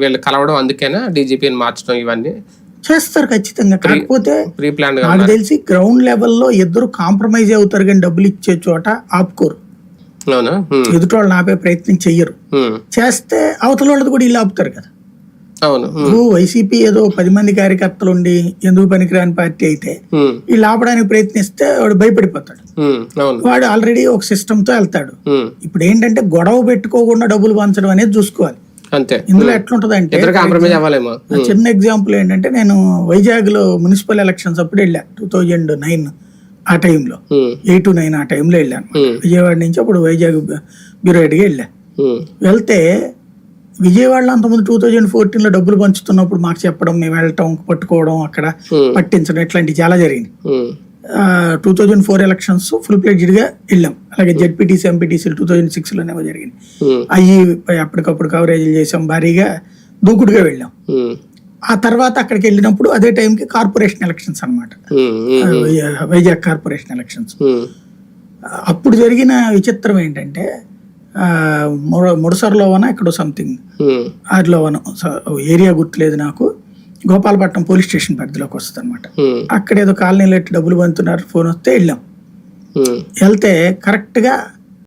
వీళ్ళు కలవడం అందుకేనా? డీజీపీని మార్చడం ఇవన్నీ? చేస్తారు ఖచ్చితంగా. కాకపోతే నాకు తెలిసి గ్రౌండ్ లెవెల్లో ఇద్దరు కాంప్రమైజ్ అవుతారు కానీ డబ్బులు ఇచ్చే చోట ఆపుకోరు. అవునా? ఉమ్, ఎదుటి వాళ్ళని ఆపే ప్రయత్నం చెయ్యరు. చేస్తే అవతల వాళ్ళది కూడా ఇల్లు ఆపుతారు కదా. అవును. వైసీపీ ఏదో పది మంది కార్యకర్తలు ఉండి ఎందుకు పనికిరాని పార్టీ అయితే వీళ్ళు ఆపడానికి ప్రయత్నిస్తే వాడు భయపడిపోతాడు. వాడు ఆల్రెడీ ఒక సిస్టమ్తో వెళ్తాడు. ఇప్పుడు ఏంటంటే గొడవ పెట్టుకోకుండా డబ్బులు పంచడం అనేది చూసుకోవాలి. అంతే. ఇందులో ఎట్లుంటది అంటే కాంప్రమైజ్ అవ్వాలేమో. చిన్న ఎగ్జాంపుల్ ఏంటంటే నేను వైజాగ్లో మున్సిపల్ ఎలక్షన్స్ అప్పుడు వెళ్ళా టూ థౌజండ్ నైన్ ఆ టైంలో ఎయిట్ టు నైన్ ఆ టైంలో వెళ్ళాను విజయవాడ నుంచి అప్పుడు వైజాగ్ బ్యూరో హెడ్గా వెళ్ళా. వెళ్తే విజయవాడలో అంతకుముందు టూ థౌజండ్ ఫోర్టీన్లో డబ్బులు పంచుతున్నప్పుడు మాకు చెప్పడం మేము వెళ్ళటం పట్టుకోవడం అక్కడ పట్టించడం ఇట్లాంటివి చాలా జరిగింది two thousand four elections full ప్లేజ్డ్గా వెళ్ళాం. అలాగే ZPTC MPTC two thousand six లోనేమో జరిగింది అవి అప్పటికప్పుడు కవరేజీలు చేసాం భారీగా దూకుడుగా వెళ్ళాం. ఉమ్, ఆ తర్వాత అక్కడికి వెళ్ళినప్పుడు అదే టైంకి కార్పొరేషన్ ఎలక్షన్స్ అనమాట um, um, Vizag corporation elections. అప్పుడు జరిగిన విచిత్రం ఏంటంటే ఆ, ముడ- ముడసర్లో వన ఇక్కడ సంథింగ్ ఉమ్, ఆరిలో వన స- ఏరియా గుర్తులేదు నాకు. గోపాలపట్నం పోలీస్ స్టేషన్ పరిధిలోకి వస్తుంది అనమాట అక్కడ ఏదో కాలనీలో డబ్బులు పంతున్నారు ఫోన్ వస్తే వెళ్ళాం. వెళ్తే కరెక్ట్గా